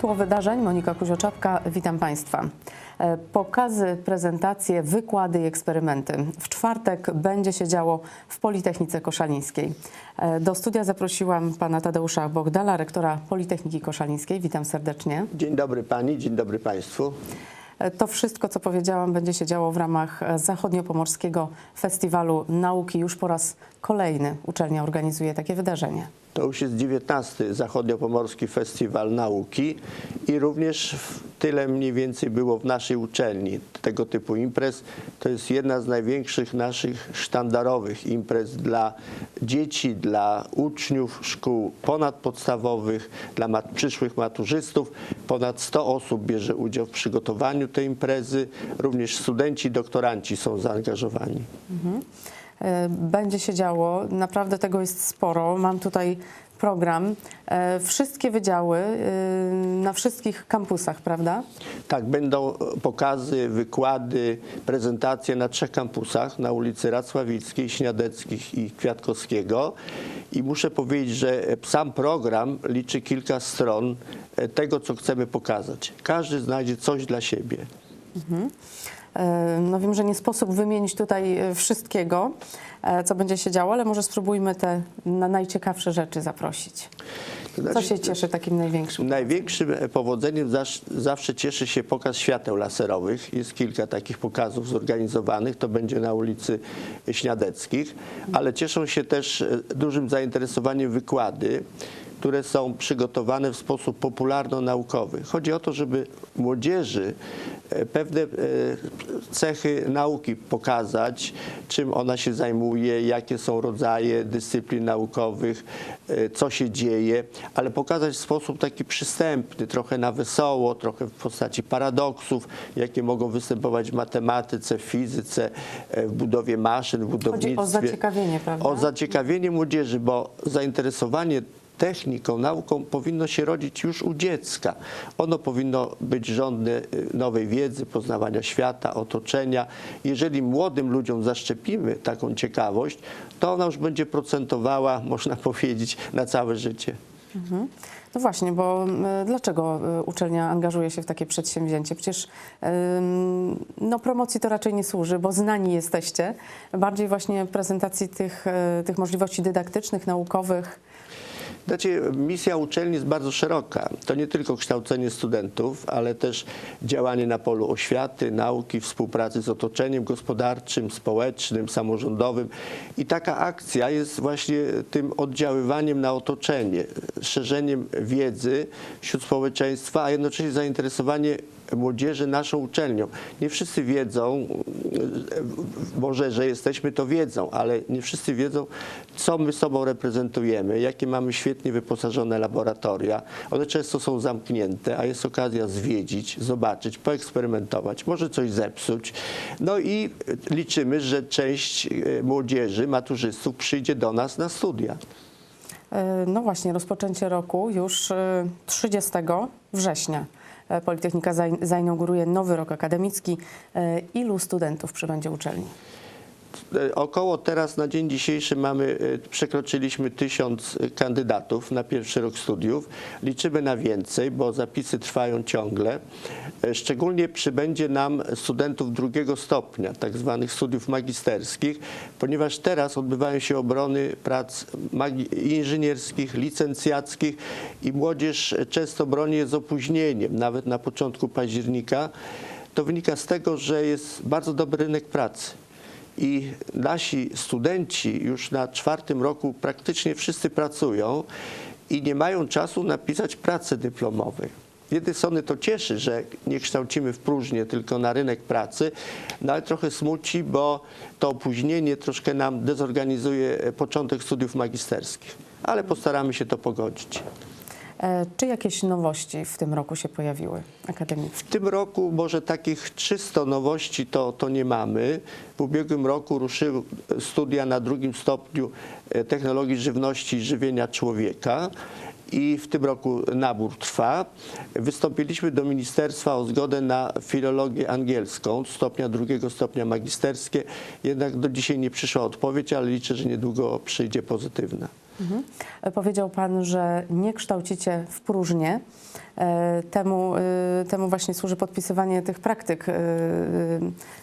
Tło wydarzeń, Monika Kuzioczapka, witam Państwa. E, Pokazy, prezentacje, wykłady i eksperymenty. W czwartek będzie się działo w Politechnice Koszalińskiej. E, Do studia zaprosiłam pana Tadeusza Bogdala, rektora Politechniki Koszalińskiej. Witam serdecznie. Dzień dobry Pani, dzień dobry Państwu. E, To wszystko, co powiedziałam, będzie się działo w ramach Zachodniopomorskiego Festiwalu Nauki. Już po raz kolejny uczelnia organizuje takie wydarzenie. To już jest 19. Zachodniopomorski Festiwal Nauki i również tyle mniej więcej było w naszej uczelni tego typu imprez. To jest jedna z największych naszych sztandarowych imprez dla dzieci, dla uczniów szkół ponadpodstawowych, dla mat przyszłych maturzystów. Ponad 100 osób bierze udział w przygotowaniu tej imprezy. Również studenci doktoranci są zaangażowani. E, Będzie się działo, naprawdę tego jest sporo. Mam tutaj program, e, wszystkie wydziały e, na wszystkich kampusach, prawda? Tak, będą pokazy, wykłady, prezentacje na trzech kampusach, na ulicy Racławickiej, Śniadeckich i Kwiatkowskiego. I muszę powiedzieć, że sam program liczy kilka stron e, tego, co chcemy pokazać. Każdy znajdzie coś dla siebie. E, No wiem, że nie sposób wymienić tutaj e, wszystkiego, e, co będzie się działo, ale może spróbujmy te na najciekawsze rzeczy zaprosić. To Co znaczy, się cieszy takim największym? Największym powodzeniem zawsze cieszy się pokaz świateł laserowych. Jest kilka takich pokazów zorganizowanych. To będzie na ulicy Śniadeckich, ale cieszą się też dużym zainteresowaniem wykłady, które są przygotowane w sposób popularno-naukowy. Chodzi o to, żeby młodzieży e, pewne e, cechy nauki pokazać, czym ona się zajmuje, jakie są rodzaje dyscyplin naukowych, e, co się dzieje, ale pokazać w sposób taki przystępny, trochę na wesoło, trochę w postaci paradoksów, jakie mogą występować w matematyce, w fizyce, w budowie maszyn, w budownictwie. Chodzi o zaciekawienie, prawda? O zaciekawienie młodzieży, bo zainteresowanie techniką, nauką powinno się rodzić już u dziecka. Ono powinno być żądne y, nowej wiedzy, poznawania świata, otoczenia. Jeżeli młodym ludziom zaszczepimy taką ciekawość, to ona już będzie procentowała, można powiedzieć, na całe życie. No właśnie, bo dlaczego y, uczelnia angażuje się w takie przedsięwzięcie? Przecież no, promocji to raczej nie służy, bo znani jesteście. Bardziej właśnie prezentacji tych, y, tych możliwości dydaktycznych, naukowych. Znaczy, misja uczelni jest bardzo szeroka. To nie tylko kształcenie studentów, ale też działanie na polu oświaty, nauki, współpracy z otoczeniem gospodarczym, społecznym, samorządowym. I taka akcja jest właśnie tym oddziaływaniem na otoczenie, szerzeniem wiedzy wśród społeczeństwa, a jednocześnie zainteresowanie młodzieży naszą uczelnią. Nie wszyscy wiedzą, e, może, że jesteśmy, to wiedzą, ale nie wszyscy wiedzą, co my sobą reprezentujemy, jakie mamy świetnie wyposażone laboratoria. One często są zamknięte, a jest okazja zwiedzić, zobaczyć, poeksperymentować, może coś zepsuć. No i liczymy, że część e, młodzieży, maturzystów przyjdzie do nas na studia. Y, No właśnie, rozpoczęcie roku już y, 30 września. E, Politechnika zain- zainauguruje nowy rok akademicki. E, Ilu studentów przybędzie uczelni? E, Około teraz na dzień dzisiejszy mamy, e, przekroczyliśmy tysiąc kandydatów na pierwszy rok studiów. Liczymy na więcej, bo zapisy trwają ciągle. E, Szczególnie przybędzie nam studentów drugiego stopnia, tak zwanych studiów magisterskich, ponieważ teraz odbywają się obrony prac inżynierskich, licencjackich i młodzież często broni je z opóźnieniem, nawet na początku października. To wynika z tego, że jest bardzo dobry rynek pracy i nasi studenci już na czwartym roku praktycznie wszyscy pracują i nie mają czasu napisać pracy dyplomowej. Z jednej strony to cieszy, że nie kształcimy w próżnię, tylko na rynek pracy, no ale trochę smuci, bo to opóźnienie troszkę nam dezorganizuje początek studiów magisterskich. Ale postaramy się to pogodzić. E, Czy jakieś nowości w tym roku się pojawiły akademickie? W tym roku może takich 300 nowości to, to nie mamy. W ubiegłym roku ruszyły studia na drugim stopniu e, technologii żywności i żywienia człowieka. i w tym roku nabór trwa. Wystąpiliśmy do ministerstwa o zgodę na filologię angielską stopnia drugiego, stopnia magisterskie. Jednak do dzisiaj nie przyszła odpowiedź, ale liczę, że niedługo przyjdzie pozytywna. Mhm. Powiedział Pan, że nie kształcicie w próżnię. E, Temu, e, temu właśnie służy podpisywanie tych praktyk, e,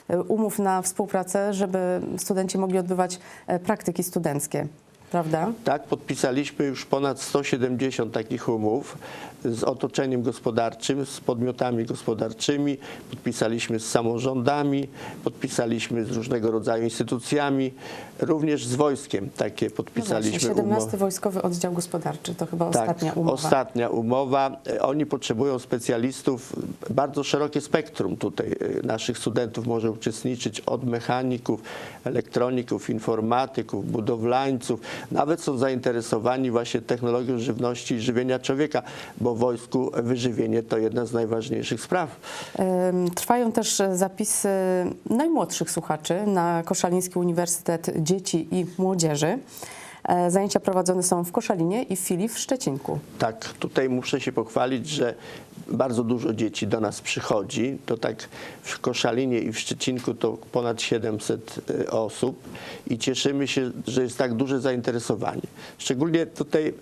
e, umów na współpracę, żeby studenci mogli odbywać praktyki studenckie. Prawda? Tak, podpisaliśmy już ponad 170 takich umów z otoczeniem gospodarczym, z podmiotami gospodarczymi, podpisaliśmy z samorządami, podpisaliśmy z różnego rodzaju instytucjami, również z wojskiem takie No właśnie, podpisaliśmy 17 umowy. Wojskowy Oddział Gospodarczy to chyba ostatnia tak, umowa. ostatnia umowa. E, Oni potrzebują specjalistów, bardzo szerokie spektrum tutaj e, naszych studentów może uczestniczyć od mechaników, elektroników, informatyków, budowlańców. Nawet są zainteresowani właśnie technologią żywności i żywienia człowieka, bo w wojsku wyżywienie to jedna z najważniejszych spraw. Trwają też zapisy najmłodszych słuchaczy na Koszaliński Uniwersytet Dzieci i Młodzieży. E, Zajęcia prowadzone są w Koszalinie i w filii w Szczecinku. Tak, tutaj muszę się pochwalić, że bardzo dużo dzieci do nas przychodzi. To tak w Koszalinie i w Szczecinku to ponad 700 y, osób i cieszymy się, że jest tak duże zainteresowanie. Szczególnie tutaj y,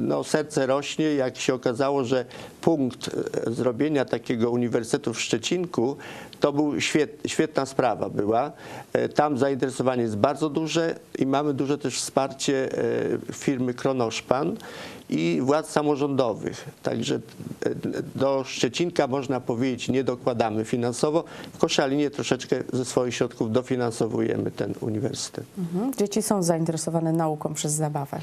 no, serce rośnie, jak się okazało, że punkt zrobienia takiego uniwersytetu w Szczecinku to był świet, świetna sprawa była. E, Tam zainteresowanie jest bardzo duże i mamy duże też wsparcie e, firmy Kronoszpan i władz samorządowych. Także e, do Szczecinka można powiedzieć nie dokładamy finansowo. W Koszalinie troszeczkę ze swoich środków dofinansowujemy ten uniwersytet. Mhm. Dzieci są zainteresowane nauką przez zabawę.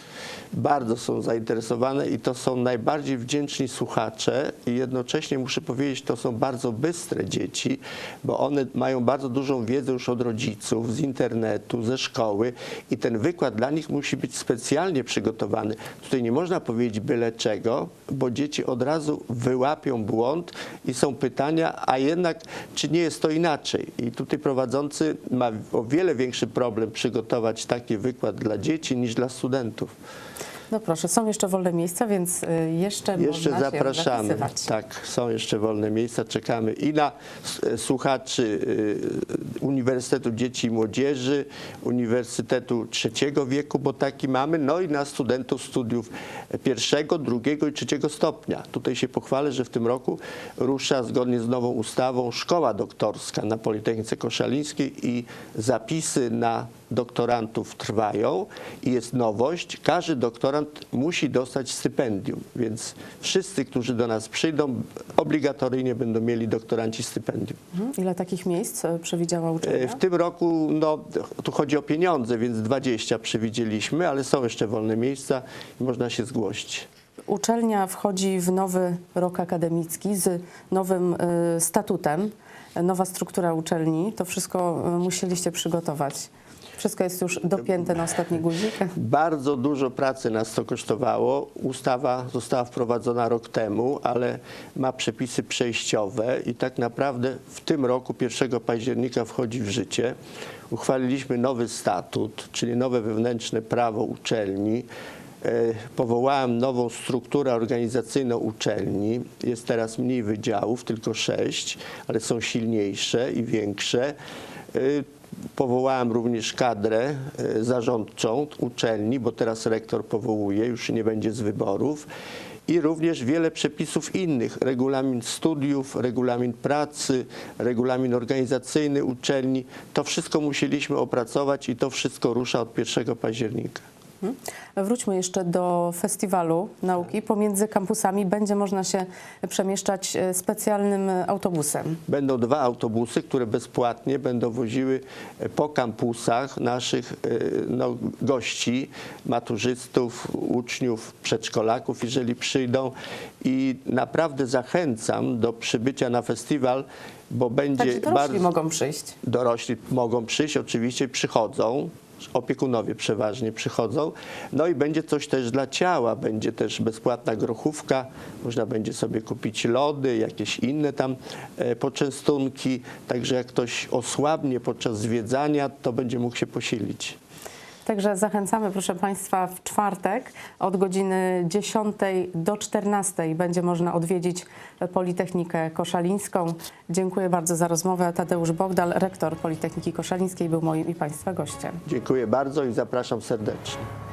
bardzo są zainteresowane i to są najbardziej wdzięczni słuchacze i jednocześnie muszę powiedzieć, to są bardzo bystre dzieci, bo one mają bardzo dużą wiedzę już od rodziców, z internetu, ze szkoły i ten wykład dla nich musi być specjalnie przygotowany. Tutaj nie można powiedzieć byle czego, bo dzieci od razu wyłapią błąd i są pytania, a jednak czy nie jest to inaczej? I tutaj prowadzący ma o wiele większy problem przygotować taki wykład dla dzieci niż dla studentów. No proszę, są jeszcze wolne miejsca, więc y, jeszcze, Jeszcze można zapraszamy. się zapisywać. Tak, są jeszcze wolne miejsca. Czekamy i na s- słuchaczy y, Uniwersytetu Dzieci i Młodzieży, Uniwersytetu Trzeciego Wieku, bo taki mamy, no i na studentów studiów pierwszego, drugiego i trzeciego stopnia. Tutaj się pochwalę, że w tym roku rusza zgodnie z nową ustawą szkoła doktorska na Politechnice Koszalińskiej i zapisy na doktorantów trwają i jest nowość. Każdy doktorant musi dostać stypendium, więc wszyscy, którzy do nas przyjdą, obligatoryjnie będą mieli doktoranci stypendium. Mhm. Ile takich miejsc y, przewidziała E, uczelnia? W tym roku, no, tu chodzi o pieniądze, więc 20 przewidzieliśmy, ale są jeszcze wolne miejsca i można się zgłosić. Uczelnia wchodzi w nowy rok akademicki z nowym y, statutem, nowa struktura uczelni. To wszystko musieliście przygotować. Wszystko jest już dopięte na ostatni guzik. Bardzo dużo pracy nas to kosztowało. Ustawa została wprowadzona rok temu, ale ma przepisy przejściowe i tak naprawdę w tym roku, 1 października, wchodzi w życie. Uchwaliliśmy nowy statut, czyli nowe wewnętrzne prawo uczelni. E, Powołałem nową strukturę organizacyjną uczelni. Jest teraz mniej wydziałów, tylko sześć, ale są silniejsze i większe. Powołałem również kadrę e, zarządczą uczelni, bo teraz rektor powołuje, już nie będzie z wyborów. I również wiele przepisów innych, regulamin studiów, regulamin pracy, regulamin organizacyjny uczelni. To wszystko musieliśmy opracować i to wszystko rusza od 1 października. Mhm. Wróćmy jeszcze do festiwalu nauki. Pomiędzy kampusami będzie można się przemieszczać y, specjalnym autobusem. Będą dwa autobusy, które bezpłatnie będą woziły e, po kampusach naszych e, no, gości, maturzystów, uczniów, przedszkolaków, jeżeli przyjdą. I naprawdę zachęcam do przybycia na festiwal, bo będzie Także dorośli bardzo mogą przyjść. dorośli mogą przyjść, oczywiście przychodzą. Opiekunowie przeważnie przychodzą. No i będzie coś też dla ciała, będzie też bezpłatna grochówka, można będzie sobie kupić lody, jakieś inne tam e, poczęstunki. Także jak ktoś osłabnie podczas zwiedzania, to będzie mógł się posilić. Także zachęcamy, proszę Państwa, w czwartek od godziny 10 do 14 będzie można odwiedzić Politechnikę Koszalińską. Dziękuję bardzo za rozmowę. Tadeusz Bogdal, rektor Politechniki Koszalińskiej, był moim i Państwa gościem. Dziękuję bardzo i zapraszam serdecznie.